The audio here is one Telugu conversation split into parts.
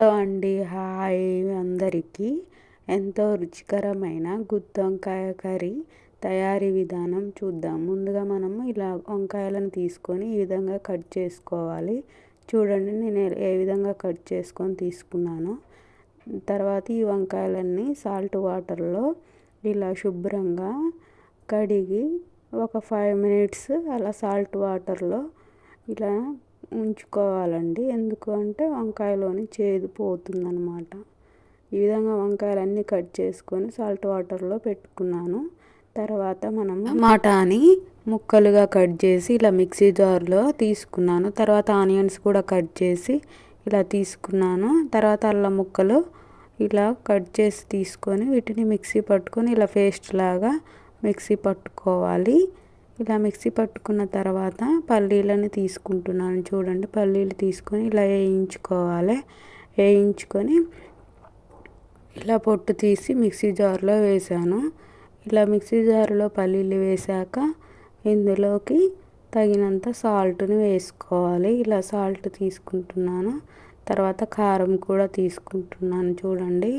హలో అండి హాయ్ అందరికీ. ఎంతో రుచికరమైన గుత్తి వంకాయ కర్రీ తయారీ విధానం చూద్దాం. ముందుగా మనము ఇలా వంకాయలను తీసుకొని ఈ విధంగా కట్ చేసుకోవాలి. చూడండి నేను ఏ విధంగా కట్ చేసుకొని తీసుకున్నాను. తర్వాత ఈ వంకాయలన్నీ సాల్ట్ వాటర్లో ఇలా శుభ్రంగా కడిగి ఒక ఫైవ్ మినిట్స్ అలా సాల్ట్ వాటర్లో ఇలా ఉంచుకోవాలండి. ఎందుకు అంటే వంకాయలోని చేదు పోతుందనమాట ఈ విధంగా వంకాయలన్నీ కట్ చేసుకొని సాల్ట్ వాటర్లో పెట్టుకున్నాను. తర్వాత మనం టమాటాని ముక్కలుగా కట్ చేసి ఇలా మిక్సీ జార్లో తీసుకున్నాను. తర్వాత ఆనియన్స్ కూడా కట్ చేసి ఇలా తీసుకున్నాను. తర్వాత అల్లం ముక్కలు ఇలా కట్ చేసి తీసుకొని వీటిని మిక్సీ పట్టుకొని ఇలా పేస్ట్ లాగా మిక్సీ పట్టుకోవాలి. ఇలా మిక్సీ పట్టుకున్న తర్వాత పల్లీలను తీసుకుంటున్నాను. చూడండి పల్లీలు తీసుకొని ఇలా వేయించుకోవాలి. వేయించుకొని ఇలా పొట్టు తీసి మిక్సీ జార్లో వేసాను. ఇలా మిక్సీ జార్లో పల్లీలు వేసాక ఇందులోకి తగినంత సాల్ట్ని వేసుకోవాలి. ఇలా సాల్ట్ తీసుకుంటున్నాను. తర్వాత కారం కూడా తీసుకుంటున్నాను. చూడండి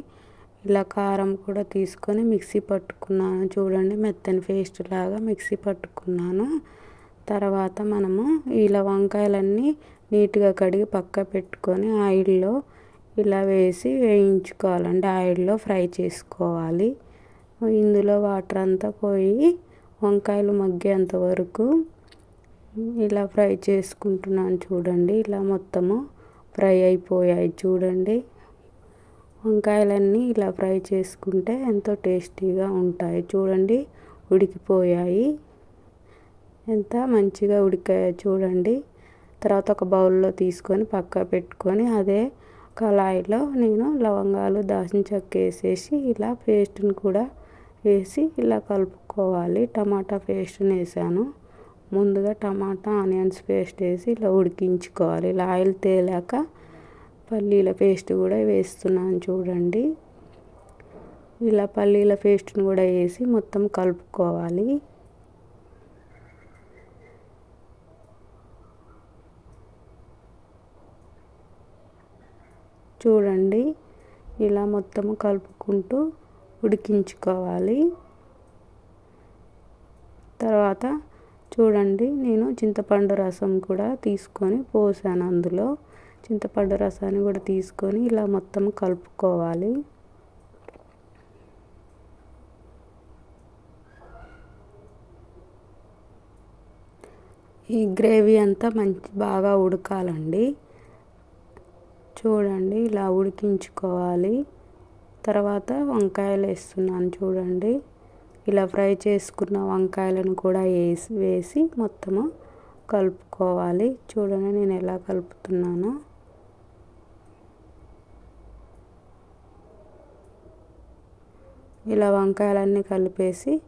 ఇలా కారం కూడా తీసుకొని మిక్సీ పట్టుకున్నాను. చూడండి మెత్తని పేస్ట్ లాగా మిక్సీ పట్టుకున్నాను. తర్వాత మనము ఇలా వంకాయలన్నీ నీట్గా కడిగి పక్క పెట్టుకొని ఆయిల్లో ఇలా వేసి వేయించుకోవాలండి. ఆయిల్లో ఫ్రై చేసుకోవాలి. ఇందులో వాటర్ అంతా పోయి వంకాయలు మగ్గేంత వరకు ఇలా ఫ్రై చేసుకుంటున్నాను చూడండి. ఇలా మొత్తము ఫ్రై అయిపోయాయి చూడండి. వంకాయలన్నీ ఇలా ఫ్రై చేసుకుంటే ఎంతో టేస్టీగా ఉంటాయి. చూడండి ఉడికిపోయాయి. ఎంత మంచిగా ఉడికాయో చూడండి. తర్వాత ఒక బౌల్లో తీసుకొని పక్క పెట్టుకొని అదే కళాయిలో నేను లవంగాలు దాల్చిన చెక్క వేసేసి ఇలా పేస్ట్ని కూడా వేసి ఇలా కలుపుకోవాలి. టమాటా పేస్ట్ని వేసాను. ముందుగా టమాటా ఆనియన్స్ పేస్ట్ వేసి ఇలా ఉడికించుకోవాలి. ఇలా ఆయిల్ తేలాక పల్లీల పేస్ట్ కూడా వేస్తున్నాను చూడండి. ఇలా పల్లీల పేస్ట్ని కూడా వేసి మొత్తం కలుపుకోవాలి. చూడండి ఇలా మొత్తము కలుపుకుంటూ ఉడికించుకోవాలి. తర్వాత చూడండి నేను చింతపండు రసం కూడా తీసుకొని పోసాను అందులో. చింతపండు రసాన్ని కూడా తీసుకొని ఇలా మొత్తం కలుపుకోవాలి. ఈ గ్రేవీ అంతా మంచి బాగా ఉడకాలండి. చూడండి ఇలా ఉడికించుకోవాలి. తర్వాత వంకాయలు వేస్తున్నాను చూడండి. ఇలా ఫ్రై చేసుకున్న వంకాయలను కూడా వేసి వేసి మొత్తము కలుపుకోవాలి. చూడండి నేను ఎలా కలుపుతున్నానో. ఇలా వంకాయలన్నీ కలిపేసి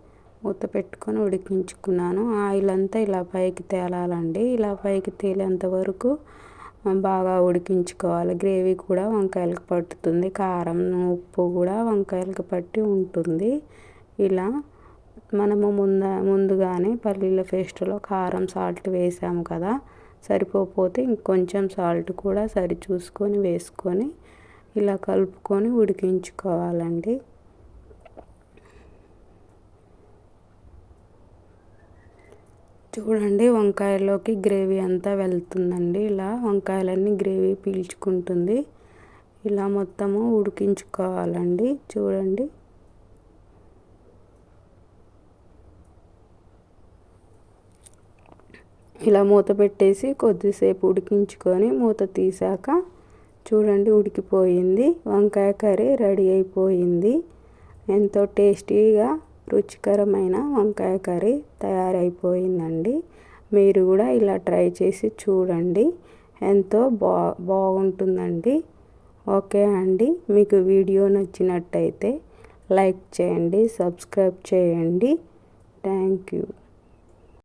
మూత పెట్టుకొని ఉడికించుకున్నాను. ఆయిల్ అంతా ఇలా పైకి తేలాలండి. ఇలా పైకి తేలేంత వరకు బాగా ఉడికించుకోవాలి. గ్రేవీ కూడా వంకాయలకు పట్టుతుంది. కారం ఉప్పు కూడా వంకాయలకు పట్టి ఉంటుంది. ఇలా మనము ముంద ముందుగానే పల్లీల పేస్టులో కారం సాల్ట్ వేసాము కదా. సరిపోతే ఇంకొంచెం సాల్ట్ కూడా సరి చూసుకొని వేసుకొని ఇలా కలుపుకొని ఉడికించుకోవాలండి. చూడండి వంకాయలోకి గ్రేవీ అంతా వెళ్తుందండి. ఇలా వంకాయలన్నీ గ్రేవీ పీల్చుకుంటుంది. ఇలా మొత్తము ఉడికించుకోవాలండి. చూడండి. ఇలా మూత పెట్టేసి కొద్దిసేపు ఉడికించుకొని మూత తీసాక చూడండి ఉడికిపోయింది. వంకాయ కర్రీ రెడీ అయిపోయింది. ఎంతో టేస్టీగా రుచికరమైన వంకాయ కర్రీ తయారైపోయిందండి. మీరు కూడా ఇలా ట్రై చేసి చూడండి. ఎంతో బా బాగుంటుందండి. ఓకే అండి. మీకు వీడియో నచ్చినట్టయితే లైక్ చేయండి సబ్స్క్రైబ్ చేయండి. Thank you.